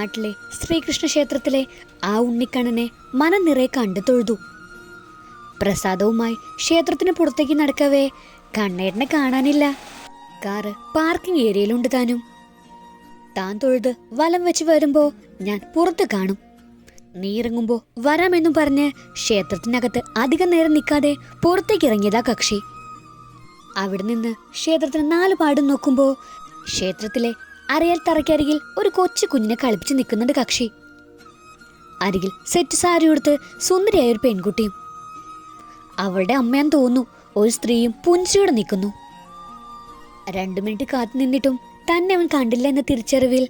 നാട്ടിലെ ശ്രീകൃഷ്ണ ക്ഷേത്രത്തിലെ ആ ഉണ്ണിക്കണ്ണനെ മനം നിറയെ കണ്ടു തൊഴുതു. പ്രസാദവുമായി ക്ഷേത്രത്തിന് പുറത്തേക്ക് നടക്കവേ കണ്ണേട്ടനെ കാണാനില്ല. കാറ് പാർക്കിംഗ് ഏരിയയിലുണ്ട് താനും. താൻ തൊഴുത് വലം വെച്ച് വരുമ്പോ ഞാൻ പുറത്ത് കാണും. നീ ഇറങ്ങുമ്പോ വരാമെന്നും പറഞ്ഞ് ക്ഷേത്രത്തിനകത്ത് അധികം നേരം നിൽക്കാതെ പുറത്തേക്ക് ഇറങ്ങിയതാ കക്ഷി. അവിടെ നിന്ന് ക്ഷേത്രത്തിന് നാല് പാടും നോക്കുമ്പോ ക്ഷേത്രത്തിലെ അരയൽ തറയ്ക്കരികിൽ ഒരു കൊച്ചു കുഞ്ഞിനെ കളിപ്പിച്ച് നിൽക്കുന്നുണ്ട് കക്ഷി. അരികിൽ സെറ്റ് സാരി ഉടുത്ത് സുന്ദരിയായ ഒരു പെൺകുട്ടിയും. അവളുടെ അമ്മയാന്ന് തോന്നുന്നു ഒരു സ്ത്രീയും പുഞ്ചിയോടെ നിൽക്കുന്നു. രണ്ടു മിനിറ്റ് കാത്തു നിന്നിട്ടും തന്നെ അവൻ കണ്ടില്ല എന്ന തിരിച്ചറിവിൽ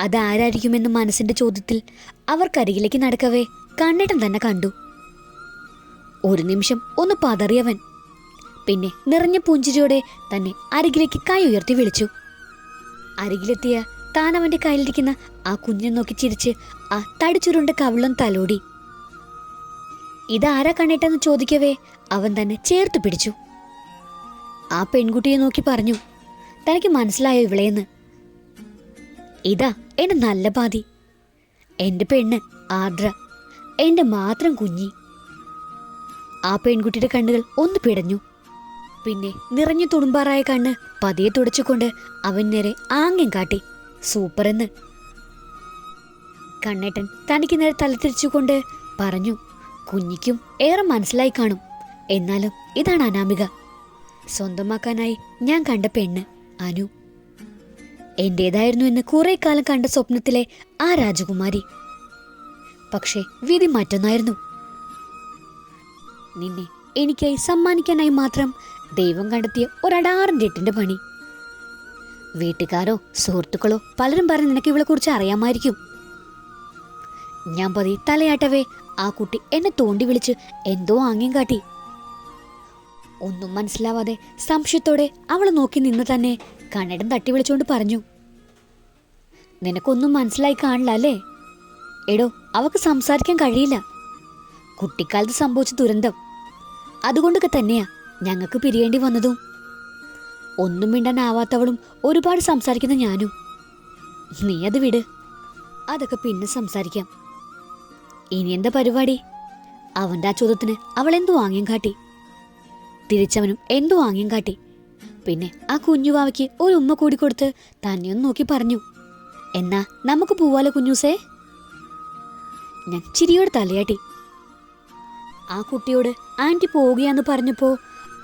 അതാരായിരിക്കുമെന്ന മനസ്സിന്റെ ചോദ്യത്തിൽ അവർക്കരികിലേക്ക് നടക്കവേ കണ്ണിടം തന്നെ കണ്ടു. ഒരു നിമിഷം ഒന്ന് പതറിയവൻ. പിന്നെ നിറഞ്ഞ പുഞ്ചിരിയോടെ തന്നെ അരികിലേക്ക് കൈ ഉയർത്തി വിളിച്ചു. അരികിലെത്തിയ താൻ അവന്റെ കയ്യിലിരിക്കുന്ന ആ കുഞ്ഞിനെ നോക്കി ചിരിച്ച് ആ തടിച്ചുരുണ്ട കവിളം തലോടി. ഇതാരാ കണ്ണേട്ടെന്ന് ചോദിക്കവേ? അവൻ തന്നെ ചേർത്ത് പിടിച്ചു. ആ പെൺകുട്ടിയെ നോക്കി പറഞ്ഞു തനിക്ക് മനസ്സിലായോ ഇവളെന്ന്? ഇതാ എന്റെ നല്ല പാതി. എന്റെ പെണ്ണ് ആർദ്ര എന്റെ മാത്രം കുഞ്ഞി. ആ പെൺകുട്ടിയുടെ കണ്ണുകൾ ഒന്ന് പിടഞ്ഞു. പിന്നെ നിറഞ്ഞു തുടുമ്പാറായ കണ്ണ് പതിയെ തുടച്ചുകൊണ്ട് അവൻ നേരെ ആംഗ്യം കാട്ടി. സൂപ്പർ എന്ന്. കണ്ണേട്ടൻ തനിക്ക് നേരെ തലത്തിരിച്ചുകൊണ്ട് പറഞ്ഞു കുഞ്ഞിക്കും ഏറെ മനസ്സിലായി കാണും. എന്നാലും ഇതാണ് അനാമിക. സ്വന്തമാക്കാനായി ഞാൻ കണ്ട പെണ്ണ് അനു. എന്റേതായിരുന്നു എന്ന് കുറെ കാലം കണ്ട സ്വപ്നത്തിലെ ആ രാജകുമാരി. പക്ഷേ വിധി മറ്റൊന്നായിരുന്നു. നിന്നെ എനിക്കായി സമ്മാനിക്കാനായി മാത്രം ദൈവം കണ്ടെത്തിയ ഒരടാറിന്റെ എട്ടിന്റെ പണി. വീട്ടുകാരോ സുഹൃത്തുക്കളോ പലരും പറഞ്ഞ് നിനക്ക് ഇവളെ കുറിച്ച് അറിയാമായിരിക്കും. ഞാൻ പതി തലയാട്ടവേ ആ കുട്ടി എന്നെ തോണ്ടി വിളിച്ച് എന്തോ ആംഗ്യം കാട്ടി. ഒന്നും മനസ്സിലാവാതെ സംശയത്തോടെ അവളെ നോക്കി നിന്ന് തന്നെ കണ്ണടം തട്ടി വിളിച്ചുകൊണ്ട് പറഞ്ഞു. നിനക്കൊന്നും മനസ്സിലായി കാണില്ല അല്ലേ? എടോ അവക്ക് സംസാരിക്കാൻ കഴിയില്ല. കുട്ടിക്കാലത്ത് സംഭവിച്ച ദുരന്തം. അതുകൊണ്ടൊക്കെ തന്നെയാ. ഞങ്ങൾക്ക് പിരിയേണ്ടി വന്നതും. ഒന്നും മിണ്ടാനാവാത്തവളും ഒരുപാട് സംസാരിക്കുന്ന ഞാനും. നീ അത് വിട്. അതൊക്കെ പിന്നെ സംസാരിക്കാം. ഇനി എന്താ പരിപാടി? അവന്റെ ആ ചോദ്യത്തിന് അവൾ എന്തു വാങ്ങിയും കാട്ടി? തിരിച്ചവനും എന്തു വാങ്ങിയും കാട്ടി? പിന്നെ ആ കുഞ്ഞുവാവയ്ക്ക് ഒരു ഉമ്മ കൂടി കൊടുത്ത് തന്നെയൊന്ന് നോക്കി പറഞ്ഞു. എന്നാ നമുക്ക് പോവാലോ കുഞ്ഞൂസേ? ഞാൻ ചിരിയോട് തലയാട്ടി. ആ കുട്ടിയോട് ആന്റി പോവുകയാന്ന് പറഞ്ഞപ്പോ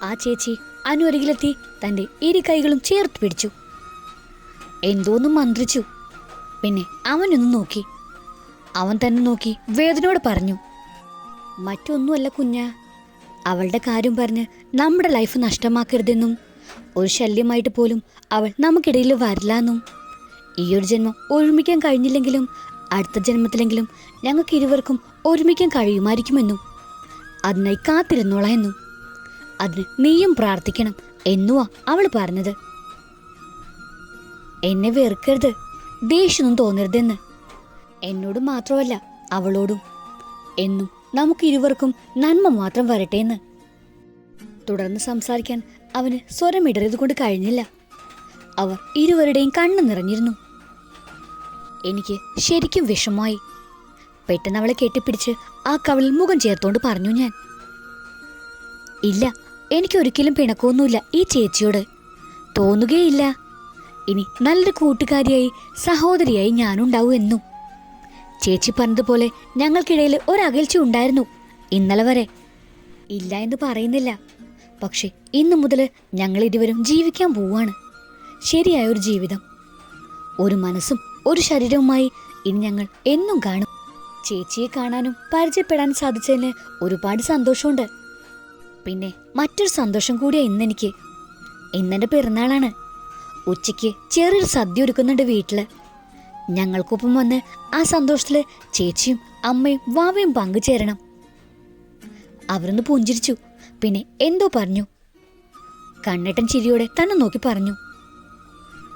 ആ ചേച്ചി അനു അരികിലെത്തി തന്റെ ഇരു കൈകളും ചേർത്ത് പിടിച്ചു. എന്തോന്നും മന്ത്രിച്ചു. പിന്നെ അവനൊന്ന് നോക്കി. അവൻ തന്നെ നോക്കി വേദനയോട് പറഞ്ഞു. മറ്റൊന്നുമല്ല കുഞ്ഞ. അവളുടെ കാര്യം പറഞ്ഞ് നമ്മുടെ ലൈഫ് നഷ്ടമാക്കരുതെന്നും ഒരു ശല്യമായിട്ട് പോലും അവൾ നമുക്കിടയിൽ വരില്ലെന്നും ഈ ഒരു ജന്മം ഒരുമിക്കാൻ കഴിഞ്ഞില്ലെങ്കിലും അടുത്ത ജന്മത്തിലെങ്കിലും ഞങ്ങൾക്ക് ഇരുവർക്കും ഒരുമിക്കാൻ കഴിയുമായിരിക്കുമെന്നും അതിനായി കാത്തിരുന്നോളാം എന്നും. അതിന് നീയും പ്രാർത്ഥിക്കണം. എന്നുവാ അവൾ പറഞ്ഞത്? എന്നെ വെറുക്കരുത്. ദേഷ്യമൊന്നും തോന്നരുതെന്ന്. എന്നോട് മാത്രമല്ല അവളോടും. എന്നും നമുക്ക് ഇരുവർക്കും നന്മ മാത്രം വരട്ടെ എന്ന് തുടർന്ന് സംസാരിക്കാൻ അവന് സ്വരമിടരുത് കൊണ്ട് കഴിഞ്ഞില്ല. അവർ ഇരുവരുടെയും കണ്ണു നിറഞ്ഞിരുന്നു. എനിക്ക് ശരിക്കും വിഷമമായി. പെട്ടെന്ന് അവളെ കെട്ടിപ്പിടിച്ച് ആ കവളിൽ മുഖം ചേർത്തോണ്ട് പറഞ്ഞു ഞാൻ. ഇല്ല എനിക്കൊരിക്കലും പിണക്കമൊന്നുമില്ല ഈ ചേച്ചിയോട്. തോന്നുകയില്ല. ഇനി നല്ലൊരു കൂട്ടുകാരിയായി സഹോദരിയായി ഞാനുണ്ടാവും എന്നും. ചേച്ചി പറഞ്ഞതുപോലെ ഞങ്ങൾക്കിടയിൽ ഒരകൽച്ച ഉണ്ടായിരുന്നു ഇന്നലെ വരെ. ഇല്ല എന്ന് പറയുന്നില്ല. പക്ഷെ ഇന്നു മുതൽ ഞങ്ങൾ ഇരുവരും ജീവിക്കാൻ പോവാണ് ശരിയായ ഒരു ജീവിതം. ഒരു മനസ്സും ഒരു ശരീരവുമായി ഇനി ഞങ്ങൾ എന്നും കാണും. ചേച്ചിയെ കാണാനും പരിചയപ്പെടാനും സാധിച്ചതിന് ഒരുപാട് സന്തോഷമുണ്ട്. പിന്നെ മറ്റൊരു സന്തോഷം കൂടിയാ ഇന്നെനിക്ക്. ഇന്നെന്റെ പിറന്നാളാണ്. ഉച്ചയ്ക്ക് ചെറിയൊരു സദ്യ ഒരുക്കുന്നുണ്ട് വീട്ടിൽ. ഞങ്ങൾക്കൊപ്പം വന്ന് ആ സന്തോഷത്തിൽ ചേച്ചിയും അമ്മയും വാവയും പങ്കുചേരണം. അവരൊന്ന് പുഞ്ചിരിച്ചു. പിന്നെ എന്തോ പറഞ്ഞു. കണ്ണേട്ടൻ ചിരിയോടെ തന്നെ നോക്കി പറഞ്ഞു.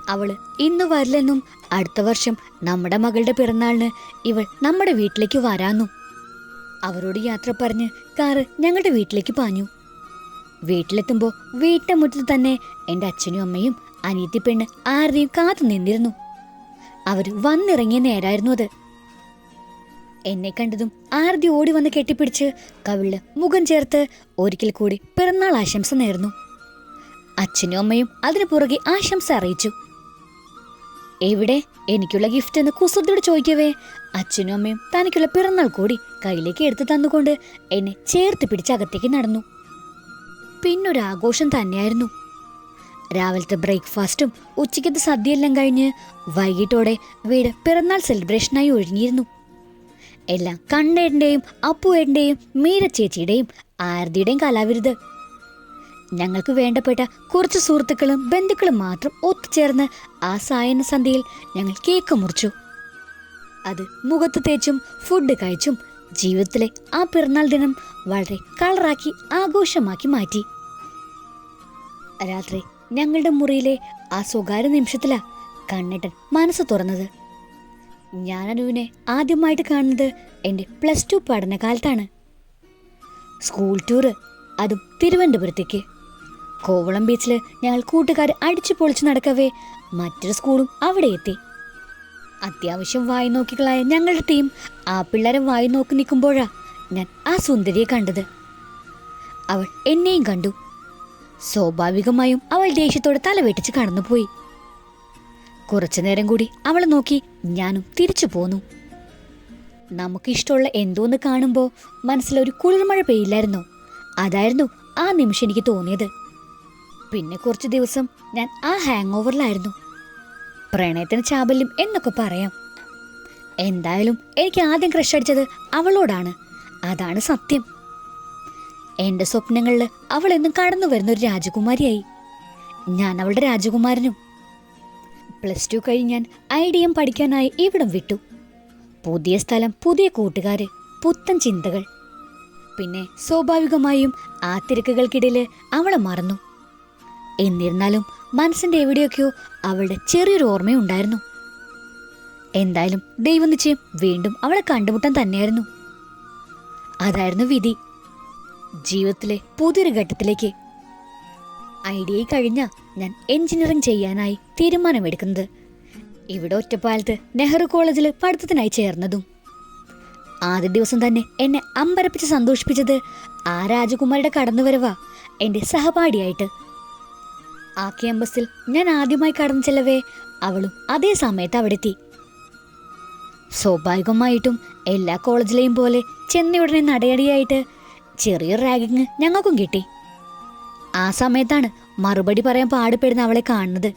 അവൾ ഇന്ന് വരില്ലെന്നും അടുത്ത വർഷം നമ്മുടെ മകളുടെ പിറന്നാളിന് ഇവൾ നമ്മുടെ വീട്ടിലേക്ക് വരാന്നും. അവരോട് യാത്ര പറഞ്ഞ് കാറ് ഞങ്ങളുടെ വീട്ടിലേക്ക് പാഞ്ഞു. വീട്ടിലെത്തുമ്പോൾ വീട്ടിന്റെ മുറ്റത്ത് തന്നെ എന്റെ അച്ഛനും അമ്മയും അനിയത്തി പെണ്ണ് ആരുടെയും കാത്തു നിന്നിരുന്നു. അവർ വന്നിറങ്ങിയ നേരായിരുന്നു അത്. എന്നെ കണ്ടതും ആർതി ഓടി വന്ന് കെട്ടിപ്പിടിച്ച് കവിളിൽ മുഖം ചേർത്ത് ഒരിക്കൽ കൂടി പിറന്നാൾ ആശംസ നേർന്നു. അച്ഛനും അമ്മയും അതിനു പുറകെ ആശംസ അറിയിച്ചു. എവിടെ? എനിക്കുള്ള ഗിഫ്റ്റ് എന്ന് കുസൃതിയോട് ചോദിക്കവേ. അച്ഛനും അമ്മയും തനിക്കുള്ള പിറന്നാൾ കൂടി കയ്യിലേക്ക് എടുത്തു തന്നുകൊണ്ട് എന്നെ ചേർത്ത് പിടിച്ച് അകത്തേക്ക് നടന്നു. പിന്നൊരു ആഘോഷം തന്നെയായിരുന്നു. രാവിലത്തെ ബ്രേക്ക്ഫാസ്റ്റും ഉച്ചയ്ക്കത്തെ സദ്യയെല്ലാം കഴിഞ്ഞ് വൈകിട്ടോടെ വീട് പിറന്നാൾ സെലിബ്രേഷനായി ഒഴിഞ്ഞിരുന്നു എല്ലാം കണ്ണേടിന്റെയും അപ്പുവേടിന്റെയും മീര ചേച്ചിയുടെയും ആരതിയുടെയും കലാവിരുത്. ഞങ്ങൾക്ക് വേണ്ടപ്പെട്ട കുറച്ച് സുഹൃത്തുക്കളും ബന്ധുക്കളും മാത്രം ഒത്തുചേർന്ന് ആ സായന സന്ധ്യയിൽ ഞങ്ങൾ കേക്ക് മുറിച്ചു. അത് മുഖത്ത് തേച്ചും ഫുഡ് കഴിച്ചും ജീവിതത്തിലെ ആ പിറന്നാൾ ദിനം വളരെ കളറാക്കി ആഘോഷമാക്കി മാറ്റി. രാത്രി ഞങ്ങളുടെ മുറിയിലെ ആ സ്വകാര്യ നിമിഷത്തിലാ കണ്ണേട്ടൻ മനസ്സ് തുറന്നത്. ഞാൻ അനുവിനെ ആദ്യമായിട്ട് കാണുന്നത് എന്റെ പ്ലസ് ടു പഠനകാലത്താണ് സ്കൂൾ ടൂറ് അതും തിരുവനന്തപുരത്തേക്ക്. കോവളം ബീച്ചിൽ ഞങ്ങൾ കൂട്ടുകാർ അടിച്ചു പൊളിച്ച് നടക്കവേ. മറ്റൊരു സ്കൂളും അവിടെ എത്തി. അത്യാവശ്യം വായി നോക്കികളായ ഞങ്ങളുടെ ടീം ആ പിള്ളേരെ വായി നോക്കി നിൽക്കുമ്പോഴാ ഞാൻ ആ സുന്ദരിയെ കണ്ടത്. അവൾ എന്നെയും കണ്ടു. സ്വാഭാവികമായും അവൾ ദേഷ്യത്തോടെ തലവെട്ടിച്ച് കടന്നുപോയി. കുറച്ചു നേരം കൂടി അവളെ നോക്കി ഞാനും തിരിച്ചു പോന്നു. നമുക്കിഷ്ടമുള്ള എന്തോന്ന് കാണുമ്പോൾ മനസ്സിലൊരു കുളിർമഴ പെയ്യില്ലായിരുന്നോ. അതായിരുന്നു ആ നിമിഷം എനിക്ക് തോന്നിയത്. പിന്നെ കുറച്ച് ദിവസം ഞാൻ ആ ഹാങ് ഓവറിലായിരുന്നു പ്രണയത്തിന് ചാബല്യം എന്നൊക്കെ പറയാം. എന്തായാലും എനിക്ക് ആദ്യം ക്രഷ് അടിച്ചത് അവളോടാണ്. അതാണ് സത്യം. എന്റെ സ്വപ്നങ്ങളിൽ അവൾ എന്നും കടന്നു വരുന്ന ഒരു രാജകുമാരിയായി. ഞാൻ അവളുടെ രാജകുമാരനും. പ്ലസ് ടു കഴിഞ്ഞ് ഞാൻ ഐ ഡി എം പഠിക്കാനായി ഇവിടം വിട്ടു. പുതിയ സ്ഥലം പുതിയ കൂട്ടുകാർ പുത്തൻ ചിന്തകൾ. പിന്നെ സ്വാഭാവികമായും ആ തിരക്കുകൾക്കിടയിൽ അവളെ മറന്നു. എന്നിരുന്നാലും മനസ്സിന്റെ എവിടെയൊക്കെയോ അവളുടെ ചെറിയൊരു ഓർമ്മയുണ്ടായിരുന്നു. എന്തായാലും ദൈവം നിശ്ചയം വീണ്ടും അവളെ കണ്ടുമുട്ടാൻ തന്നെയായിരുന്നു. അതായിരുന്നു വിധി. ജീവിതത്തിലെ പുതിയൊരു ഘട്ടത്തിലേക്ക്. ഐ ഡി ഐ കഴിഞ്ഞ ഞാൻ എഞ്ചിനീയറിംഗ് ചെയ്യാനായി തീരുമാനമെടുക്കുന്നത്. ഇവിടെ ഒറ്റപ്പാലത്ത് നെഹ്റു കോളേജിൽ പഠിത്തത്തിനായി ചേർന്നതും. ആദ്യ ദിവസം തന്നെ എന്നെ അമ്പരപ്പിച്ച് സന്തോഷിപ്പിച്ചത് ആ രാജകുമാരിയുടെ കടന്നുവരവാ എന്റെ സഹപാഠിയായിട്ട്. ആ ക്യാമ്പസിൽ ഞാൻ ആദ്യമായി കടന്നു ചെല്ലവേ. അവളും അതേ സമയത്ത് അവിടെ എത്തി സ്വാഭാവികമായിട്ടും എല്ലാ കോളേജിലെയും പോലെ ചെന്നയുടനെ നടയടിയായിട്ട് ചെറിയൊരു റാഗിങ് ഞങ്ങൾക്കും കിട്ടി. ആ സമയത്താണ് മറുപടി പറയാൻ പാടുപെടുന്ന അവളെ കാണുന്നത്.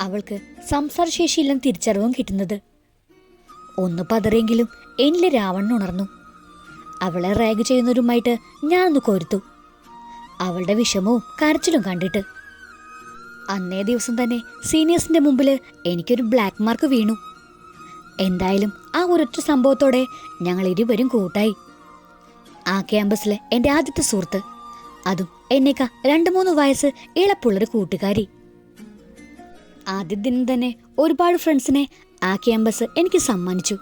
അവൾക്ക് സംസാരശേഷിയില്ലെന്ന് തിരിച്ചറിവും കിട്ടുന്നത്. ഒന്ന് പതറിയെങ്കിലും എന്നിലെ രാവണൻ ഉണർന്നു. അവളെ റാഗ് ചെയ്യുന്നവരുമായിട്ട് ഞാനൊന്ന് കോരുത്തു. അവളുടെ വിഷമവും കരച്ചിലും കണ്ടിട്ട് അന്നേ ദിവസം തന്നെ സീനിയേഴ്സിന്റെ മുമ്പിൽ എനിക്കൊരു ബ്ലാക്ക് മാർക്ക് വീണു. എന്തായാലും ആ ഒരൊറ്റ സംഭവത്തോടെ ഞങ്ങൾ ഇരുവരും കൂട്ടായി. ആ ക്യാമ്പസിലെ എന്റെ ആദ്യത്തെ സുഹൃത്ത്. അതും എന്നേക്കാ രണ്ട് മൂന്ന് വയസ്സ് ഇളപ്പുള്ളൊരു കൂട്ടുകാരി. ആദ്യ ദിനം തന്നെ ഒരുപാട് ഫ്രണ്ട്സിനെ ആ ക്യാമ്പസ് എനിക്ക് സമ്മാനിച്ചു.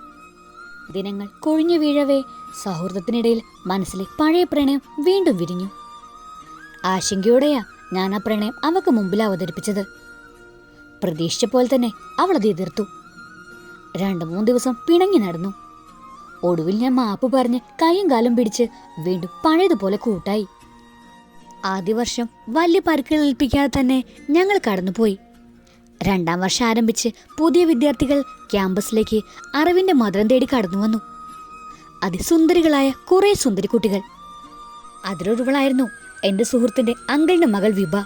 ദിനങ്ങൾ കൊഴിഞ്ഞു വീഴവേ സൗഹൃദത്തിനിടയിൽ മനസ്സിലെ പഴയ പ്രണയം വീണ്ടും വിരിഞ്ഞു. ആശങ്കയോടെയാ ഞാൻ ആ പ്രണയം അവക്ക് മുമ്പിൽ അവതരിപ്പിച്ചത്. പ്രതീക്ഷിച്ച പോലെ തന്നെ അവൾ അത് എതിർത്തു. രണ്ടു മൂന്ന് ദിവസം പിണങ്ങി നടന്നു. ഒടുവിൽ ഞാൻ മാപ്പ് പറഞ്ഞ് കൈയും കാലും പിടിച്ച് വീണ്ടും പഴയതുപോലെ കൂട്ടായി. ആദ്യ വർഷം വലിയ പരുക്കുകൾ ഏൽപ്പിക്കാതെ തന്നെ ഞങ്ങൾ കടന്നുപോയി. രണ്ടാം വർഷം ആരംഭിച്ച് പുതിയ വിദ്യാർത്ഥികൾ ക്യാമ്പസിലേക്ക് അറിവിന്റെ മധുരം തേടി കടന്നു വന്നു. അതിസുന്ദരികളായ കുറേ സുന്ദരി കുട്ടികൾ അതിലൊരുവളായിരുന്നു എന്റെ സുഹൃത്തിന്റെ അങ്കിളിന്റെ മകൾ വിഭ.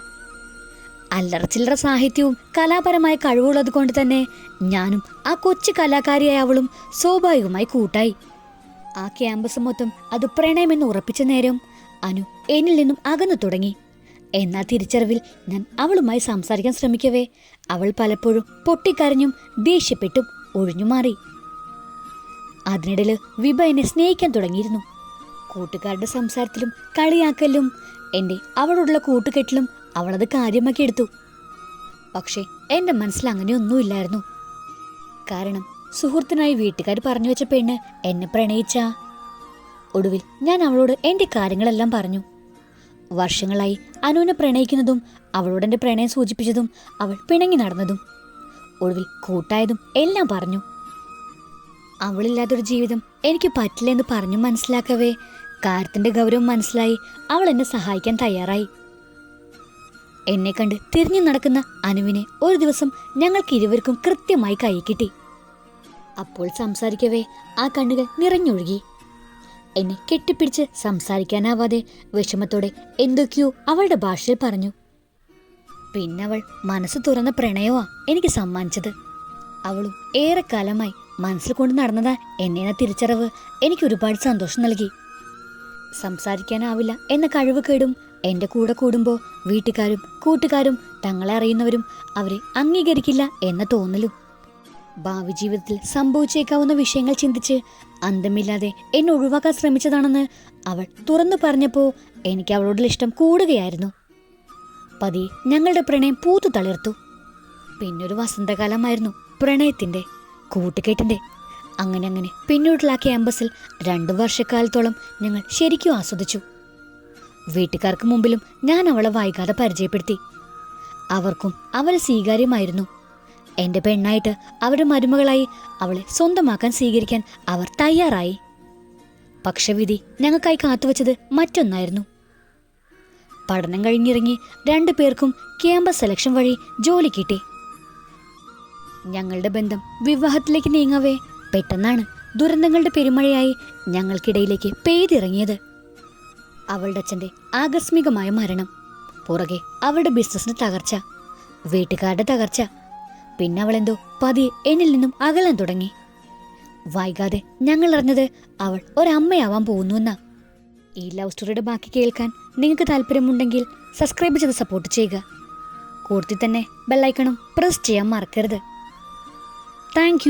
അല്ലറ ചില്ലറ സാഹിത്യവും കലാപരമായ കഴിവുള്ളത് കൊണ്ട് തന്നെ ഞാനും ആ കൊച്ചു കലാകാരിയായ അവളും സ്വാഭാവികമായി കൂട്ടായി. ആ ക്യാമ്പസ് മൊത്തം അത് പ്രണയമെന്ന് ഉറപ്പിച്ച നേരം അനു എന്നിൽ നിന്നും അകന്നു തുടങ്ങി. എന്നാൽ തിരിച്ചറിവിൽ ഞാൻ അവളുമായി സംസാരിക്കാൻ ശ്രമിക്കവേ അവൾ പലപ്പോഴും പൊട്ടിക്കരഞ്ഞും ദേഷ്യപ്പെട്ടും ഒഴിഞ്ഞുമാറി അതിനിടയിൽ വിഭ എന്നെ സ്നേഹിക്കാൻ തുടങ്ങിയിരുന്നു. കൂട്ടുകാരുടെ സംസാരത്തിലും കളിയാക്കലും എന്റെ അവളോടുള്ള കൂട്ടുകെട്ടിലും അവളത് കാര്യമാക്കി എടുത്തു. പക്ഷേ എന്റെ മനസ്സിൽ അങ്ങനെയൊന്നുമില്ലായിരുന്നു. കാരണം സുഹൃത്തിനായി വീട്ടുകാർ പറഞ്ഞു വെച്ച പെണ്ണ് എന്നെ പ്രണയിച്ച. ഒടുവിൽ ഞാൻ അവളോട് എന്റെ കാര്യങ്ങളെല്ലാം പറഞ്ഞു. വർഷങ്ങളായി അനുവിനെ പ്രണയിക്കുന്നതും അവളോട് എന്റെ പ്രണയം സൂചിപ്പിച്ചതും അവൾ പിണങ്ങി നടന്നതും ഒടുവിൽ കൂട്ടായതും എല്ലാം പറഞ്ഞു. അവളില്ലാത്തൊരു ജീവിതം എനിക്ക് പറ്റില്ല എന്ന് പറഞ്ഞു മനസ്സിലാക്കവേ കാര്യത്തിന്റെ ഗൗരവം മനസ്സിലായി അവൾ എന്നെ സഹായിക്കാൻ തയ്യാറായി. എന്നെ കണ്ട് തിരിഞ്ഞു നടക്കുന്ന അനുവിനെ ഒരു ദിവസം ഞങ്ങൾക്ക് ഇരുവർക്കും കൃത്യമായി കൈ കിട്ടി. അപ്പോൾ സംസാരിക്കവേ ആ കണ്ണുകൾ നിറഞ്ഞൊഴുകി. എന്നെ കെട്ടിപ്പിടിച്ച് സംസാരിക്കാനാവാതെ വിഷമത്തോടെ എന്തൊക്കെയോ അവളുടെ ഭാഷയിൽ പറഞ്ഞു. പിന്നെ അവൾ മനസ്സ് തുറന്ന പ്രണയമാ എനിക്ക് സമ്മാനിച്ചത്. അവളും ഏറെക്കാലമായി മനസ്സിൽ കൊണ്ട് നടന്നതാ എന്നെ തിരിച്ചറിവ് എനിക്ക് ഒരുപാട് സന്തോഷം നൽകി. സംസാരിക്കാനാവില്ല എന്ന കഴിവ് കേടും. എന്റെ കൂടെ കൂടുമ്പോൾ വീട്ടുകാരും കൂട്ടുകാരും തങ്ങളെ അറിയുന്നവരും അവരെ അംഗീകരിക്കില്ല എന്ന തോന്നലും. ഭാവി ജീവിതത്തിൽ സംഭവിച്ചേക്കാവുന്ന വിഷയങ്ങൾ ചിന്തിച്ച് അന്തമില്ലാതെ എന്നെ ഒഴിവാക്കാൻ ശ്രമിച്ചതാണെന്ന് അവൾ തുറന്നു പറഞ്ഞപ്പോൾ എനിക്ക് അവളോടുള്ള ഇഷ്ടം കൂടുകയായിരുന്നു. പതി ഞങ്ങളുടെ പ്രണയം പൂത്തു തളിർത്തു. പിന്നൊരു വസന്തകാലമായിരുന്നു പ്രണയത്തിന്റെ കൂട്ടുകെട്ടിന്റെ അങ്ങനെ അങ്ങനെ. പിന്നോട്ടുള്ള ആ ക്യാമ്പസിൽ രണ്ടു വർഷക്കാലത്തോളം ഞങ്ങൾ ശരിക്കും ആസ്വദിച്ചു. വീട്ടുകാർക്ക് മുമ്പിലും ഞാൻ അവളെ വൈകാതെ പരിചയപ്പെടുത്തി. അവർക്കും അവൾ സ്വീകാര്യമായിരുന്നു. എന്റെ പെണ്ണായിട്ട് അവരുടെ മരുമകളായി അവളെ സ്വന്തമാക്കാൻ സ്വീകരിക്കാൻ അവർ തയ്യാറായി. പക്ഷെ വിധി ഞങ്ങൾക്കായി കാത്തുവച്ചത് മറ്റൊന്നായിരുന്നു. പഠനം കഴിഞ്ഞിറങ്ങി രണ്ടു പേർക്കും ക്യാമ്പസ് സെലക്ഷൻ വഴി ജോലി കിട്ടി. ഞങ്ങളുടെ ബന്ധം വിവാഹത്തിലേക്ക് നീങ്ങവേ പെട്ടെന്നാണ് ദുരന്തങ്ങളുടെ പെരുമഴയായി ഞങ്ങൾക്കിടയിലേക്ക് പെയ്തിറങ്ങിയത്. അവളുടെ അച്ഛന്റെ ആകസ്മികമായ മരണം പുറകെ അവളുടെ ബിസിനസ്സിന് തകർച്ച വീട്ടുകാരുടെ തകർച്ച പിന്നെ അവളെന്തോ പതിയെ എന്നിൽ നിന്നും അകലാൻ തുടങ്ങി. വൈകാതെ ഞങ്ങൾ അറിഞ്ഞത് അവൾ ഒരമ്മയാവാൻ പോകുന്നുവെന്നാ. ഈ ലവ് സ്റ്റോറിയുടെ ബാക്കി കേൾക്കാൻ നിങ്ങൾക്ക് താല്പര്യമുണ്ടെങ്കിൽ സബ്സ്ക്രൈബ് ചെയ്ത് സപ്പോർട്ട് ചെയ്യുക. കൂടുതൽ തന്നെ ബെല്ലൈക്കണും പ്രസ് ചെയ്യാൻ മറക്കരുത്. താങ്ക്